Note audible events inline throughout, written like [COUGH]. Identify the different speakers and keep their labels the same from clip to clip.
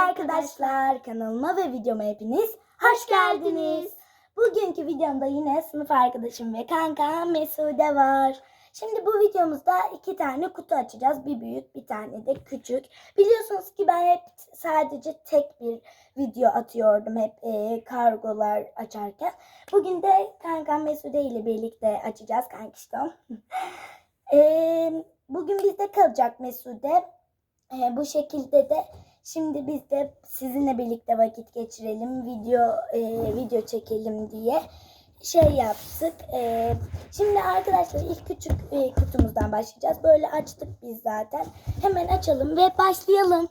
Speaker 1: arkadaşlar kanalıma ve videoma hepiniz hoş geldiniz. Bugünkü videomda yine sınıf arkadaşım ve kanka Mesude var. Şimdi bu videomuzda iki tane kutu açacağız. Bir büyük bir tane de küçük. Biliyorsunuz ki ben hep sadece tek bir video atıyordum hep e, kargolar açarken. Bugün de kankam Mesude ile birlikte açacağız kankiştom. [LAUGHS] e, bugün bizde kalacak Mesude. E, bu şekilde de şimdi biz de sizinle birlikte vakit geçirelim, video e, video çekelim diye şey yaptık. E, şimdi arkadaşlar ilk küçük e, kutumuzdan başlayacağız. Böyle açtık biz zaten. Hemen açalım ve başlayalım.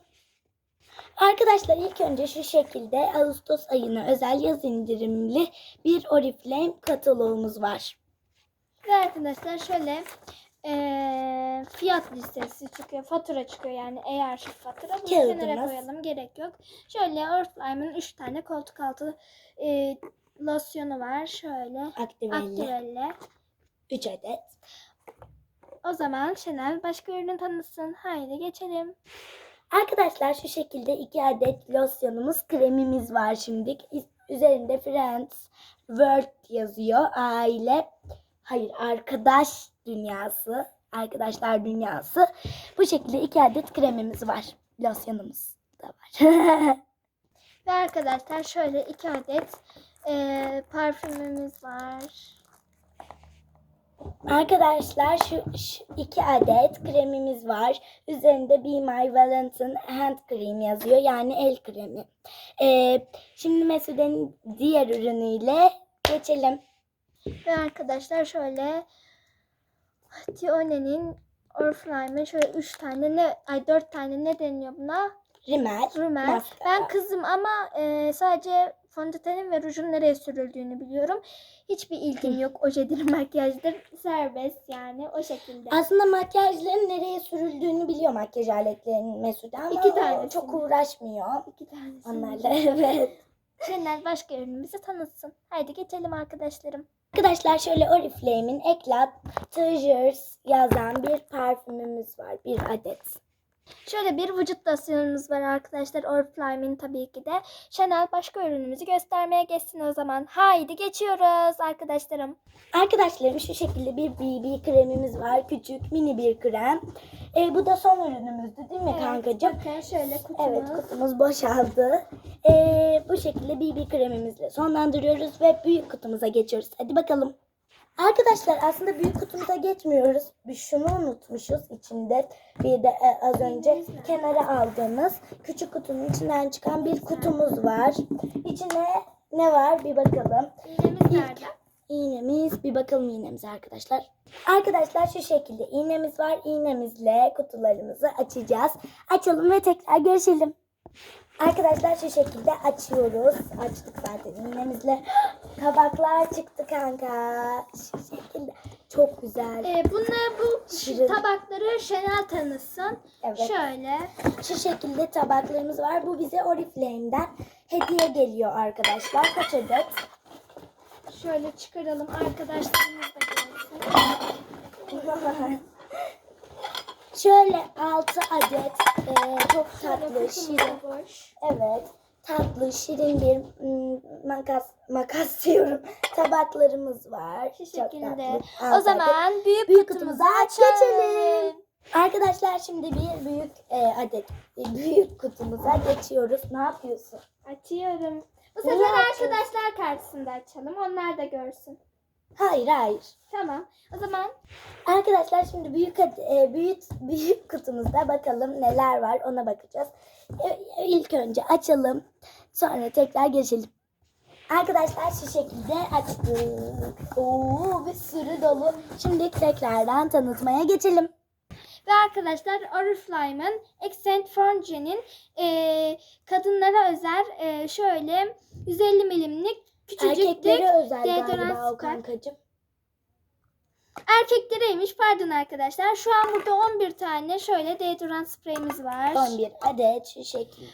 Speaker 1: Arkadaşlar ilk önce şu şekilde Ağustos ayına özel yaz indirimli bir Oriflame kataloğumuz var.
Speaker 2: Ve arkadaşlar şöyle eee, fiyat listesi çıkıyor. Fatura çıkıyor yani eğer şu fatura. Bunu
Speaker 1: Kağıdımız.
Speaker 2: kenara koyalım gerek yok. Şöyle Oriflame'ın 3 tane koltuk altı eee, losyonu var. Şöyle aktivelle.
Speaker 1: 3 adet.
Speaker 2: O zaman Şenel başka ürünü tanısın. Haydi geçelim.
Speaker 1: Arkadaşlar şu şekilde iki adet losyonumuz, kremimiz var şimdi. Üzerinde Friends World yazıyor. Aile, hayır arkadaş dünyası, arkadaşlar dünyası. Bu şekilde iki adet kremimiz var. Losyonumuz da var. [LAUGHS]
Speaker 2: Ve arkadaşlar şöyle 2 adet eee, parfümümüz var.
Speaker 1: Arkadaşlar şu, şu iki adet kremimiz var. Üzerinde Be My Valentine Hand Cream yazıyor. Yani el kremi. Ee, şimdi Mesude'nin diğer ürünüyle geçelim.
Speaker 2: Ve arkadaşlar şöyle Tione'nin Oriflame'in şöyle 3 tane ne ay 4 tane ne deniyor buna?
Speaker 1: Rimel.
Speaker 2: Rümel.
Speaker 1: maskara.
Speaker 2: Ben kızım ama e, sadece fondötenin ve rujun nereye sürüldüğünü biliyorum. Hiçbir ilgim yok. [LAUGHS] Ojedir, makyajdır. Serbest yani o şekilde.
Speaker 1: Aslında makyajların nereye sürüldüğünü biliyor makyaj aletlerinin Mesude ama
Speaker 2: İki tanesini.
Speaker 1: çok uğraşmıyor.
Speaker 2: İki tanesi.
Speaker 1: Onlarla [LAUGHS] evet.
Speaker 2: Şenel başka ürünümüzü tanıtsın. Haydi geçelim arkadaşlarım.
Speaker 1: Arkadaşlar şöyle Oriflame'in Eclat Treasures yazan bir parfümümüz var. Bir adet.
Speaker 2: Şöyle bir vücut losyonumuz var arkadaşlar. Oriflame'in tabii ki de. Chanel başka ürünümüzü göstermeye geçsin o zaman. Haydi geçiyoruz arkadaşlarım.
Speaker 1: Arkadaşlarım şu şekilde bir BB kremimiz var. Küçük mini bir krem. E, bu da son ürünümüzdü değil mi kankacığım?
Speaker 2: Bakın şöyle kutumuz.
Speaker 1: Evet kutumuz boşaldı. E, bu şekilde BB kremimizle sonlandırıyoruz ve büyük kutumuza geçiyoruz. Hadi bakalım. Arkadaşlar aslında büyük kutumuza geçmiyoruz. Bir şunu unutmuşuz içinde. Bir de e, az önce kenara aldığımız küçük kutunun içinden çıkan bir kutumuz var. İçine ne var bir bakalım.
Speaker 2: İğnemiz nerede?
Speaker 1: iğnemiz bir bakalım iğnemize arkadaşlar. Arkadaşlar şu şekilde iğnemiz var. İğnemizle kutularımızı açacağız. Açalım ve tekrar görüşelim. Arkadaşlar şu şekilde açıyoruz. Açtık zaten iğnemizle. Kabaklar çıktı kanka. Şu şekilde. Çok güzel.
Speaker 2: Ee, bunları bu
Speaker 1: Şirin.
Speaker 2: tabakları Chanel tanısın.
Speaker 1: Evet.
Speaker 2: Şöyle.
Speaker 1: Şu şekilde tabaklarımız var. Bu bize Oriflame'den hediye geliyor arkadaşlar. Kaç adet?
Speaker 2: Şöyle çıkaralım arkadaşlarımız da görsün. [LAUGHS]
Speaker 1: Şöyle 6 adet e, çok tatlı, şirin. Evet. Tatlı, şirin bir mm, makas makas [LAUGHS] diyorum. Tabaklarımız var.
Speaker 2: Şu şekilde. O zaman büyük,
Speaker 1: Büyük
Speaker 2: kutumuza açalım.
Speaker 1: geçelim. Arkadaşlar şimdi bir büyük e, adet büyük kutumuza geçiyoruz. Ne yapıyorsun?
Speaker 2: Açıyorum. Bu sefer arkadaşlar karşısında açalım. Onlar da görsün.
Speaker 1: Hayır, hayır.
Speaker 2: Tamam. O zaman
Speaker 1: Arkadaşlar şimdi büyük e, büyük büyük kutumuzda bakalım neler var ona bakacağız. E, İlk önce açalım. Sonra tekrar geçelim. Arkadaşlar şu şekilde açtık. Oo bir sürü dolu. Şimdi tekrardan tanıtmaya geçelim.
Speaker 2: ve arkadaşlar Oriflame'ın Accent Forge'nin eee kadınlara özel eee, şöyle 150 milimlik küçücük
Speaker 1: Erkeklere özel
Speaker 2: deodorant
Speaker 1: galiba o kankacığım.
Speaker 2: Erkeklereymiş pardon arkadaşlar. Şu an burada 11 tane şöyle deodorant spreyimiz var.
Speaker 1: 11 adet şu şekilde.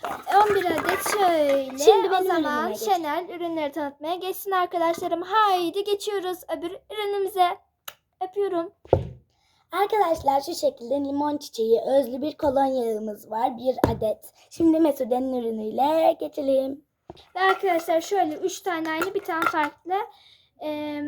Speaker 2: 11 adet şöyle.
Speaker 1: Şimdi
Speaker 2: o zaman. Chanel ürünleri tanıtmaya geçsin arkadaşlarım. Haydi geçiyoruz öbür ürünümüze. Öpüyorum.
Speaker 1: Arkadaşlar şu şekilde limon çiçeği özlü bir kolonyamız var. Bir adet. Şimdi Mesude'nin ürünüyle geçelim.
Speaker 2: Ve arkadaşlar şöyle 3 tane aynı bir tane farklı e,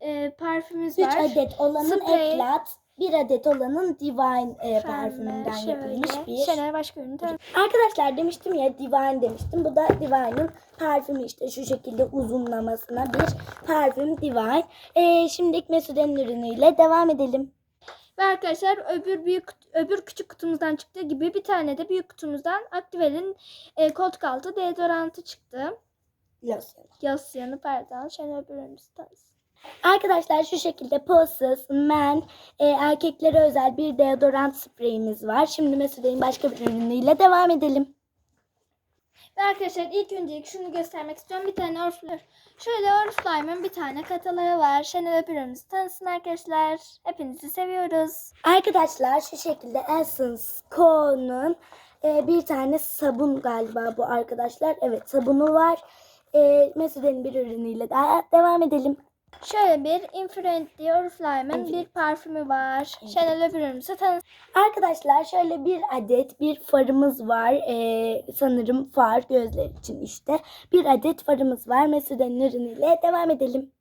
Speaker 2: e, parfümümüz
Speaker 1: 3
Speaker 2: var.
Speaker 1: adet olanın
Speaker 2: Sprey.
Speaker 1: Eklat, bir adet olanın Divine e, parfümünden
Speaker 2: şöyle.
Speaker 1: yapılmış bir.
Speaker 2: Chanel başka ürünü
Speaker 1: Arkadaşlar demiştim ya Divine demiştim. Bu da Divine'ın parfümü işte şu şekilde uzunlamasına bir parfüm Divine. E, şimdi Mesude'nin ürünüyle devam edelim.
Speaker 2: Ve arkadaşlar öbür büyük öbür küçük kutumuzdan çıktığı gibi bir tane de büyük kutumuzdan Activel'in e, koltuk altı deodorantı çıktı.
Speaker 1: Losyonu.
Speaker 2: Losyonu pardon. Chanel öbür ürünümüzü tanısın.
Speaker 1: Arkadaşlar şu şekilde Pulses Men e, erkeklere özel bir deodorant spreyimiz var. Şimdi Mesude'nin başka bir ürünüyle devam edelim.
Speaker 2: Arkadaşlar ilk öncelik şunu göstermek istiyorum. Bir tane Oriflame. Şöyle Oriflame'ın bir tane kataları var. Chanel öbür ürünümüzü tanısın arkadaşlar. Hepinizi seviyoruz.
Speaker 1: Arkadaşlar şu şekilde Essence Co'nun e, bir tane sabun galiba bu arkadaşlar. Evet sabunu var. E, Mesude'nin bir ürünüyle daha devam edelim.
Speaker 2: Şöyle bir Infrared Oriflame'ın bir parfümü var. Chanel öbür ürünümüzü tanısın.
Speaker 1: Arkadaşlar şöyle bir adet bir farımız var. E, sanırım far gözler için işte. Bir adet farımız var. Mesude'nin ürünüyle devam edelim.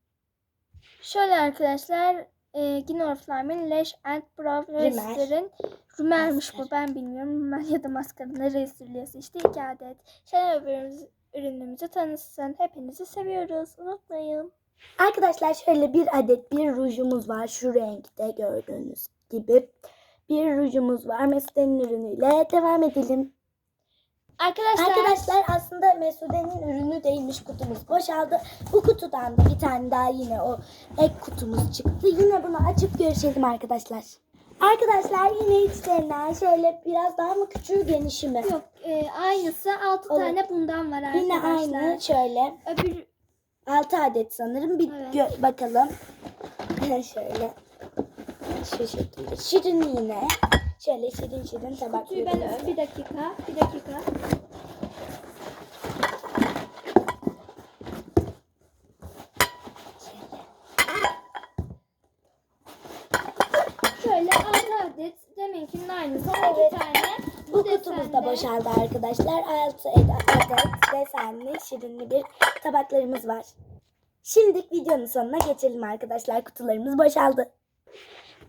Speaker 2: Şöyle arkadaşlar e, yine Oriflame'in Lash and Brow
Speaker 1: Rimel.
Speaker 2: Restore'ın Rümelmiş bu ben bilmiyorum. Rümel ya da maskarını restore'liyası işte iki adet. Chanel öbür ürünümüzü, ürünümüzü tanısın. Hepinizi seviyoruz. Unutmayın.
Speaker 1: Arkadaşlar şöyle bir adet bir rujumuz var. Şu renkte gördüğünüz gibi. Bir rujumuz var. Mesude'nin ürünüyle devam edelim.
Speaker 2: Arkadaşlar,
Speaker 1: Arkadaşlar aslında Mesude'nin ürünü değilmiş kutumuz boşaldı. Bu kutudan da bir tane daha yine o ek kutumuz çıktı. Yine bunu açıp görüşelim arkadaşlar. Arkadaşlar yine içlerinden şöyle biraz daha mı küçüğü genişi mi?
Speaker 2: yok e, aynısı 6
Speaker 1: Olur.
Speaker 2: tane bundan var arkadaşlar.
Speaker 1: Yine aynı şöyle
Speaker 2: Öbür
Speaker 1: 6 adet sanırım. Bir
Speaker 2: Evet.
Speaker 1: bakalım. [LAUGHS] şöyle şu şekilde şirin yine. Şöyle şirin şirin tabak
Speaker 2: kutuyu ben bir dakika, bir dakika. Şöyle 6 adet deminkinin aynısı 12
Speaker 1: Evet.
Speaker 2: tane.
Speaker 1: Bu kutumuz da boşaldı arkadaşlar. 6 adet desenli şirinli bir tabaklarımız var. Şimdi videonun sonuna geçelim arkadaşlar. Kutularımız boşaldı.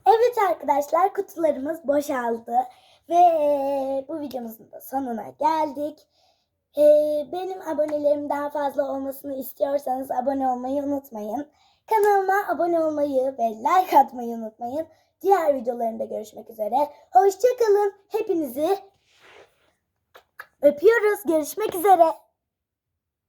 Speaker 1: Evet arkadaşlar kutularımız boşaldı. Ve bu videomuzun da sonuna geldik. Eee, benim abonelerim daha fazla olmasını istiyorsanız abone olmayı unutmayın. Kanalıma abone olmayı ve like atmayı unutmayın. Diğer videolarında görüşmek üzere. Hoşçakalın. Hepinizi öpüyoruz. Görüşmek üzere.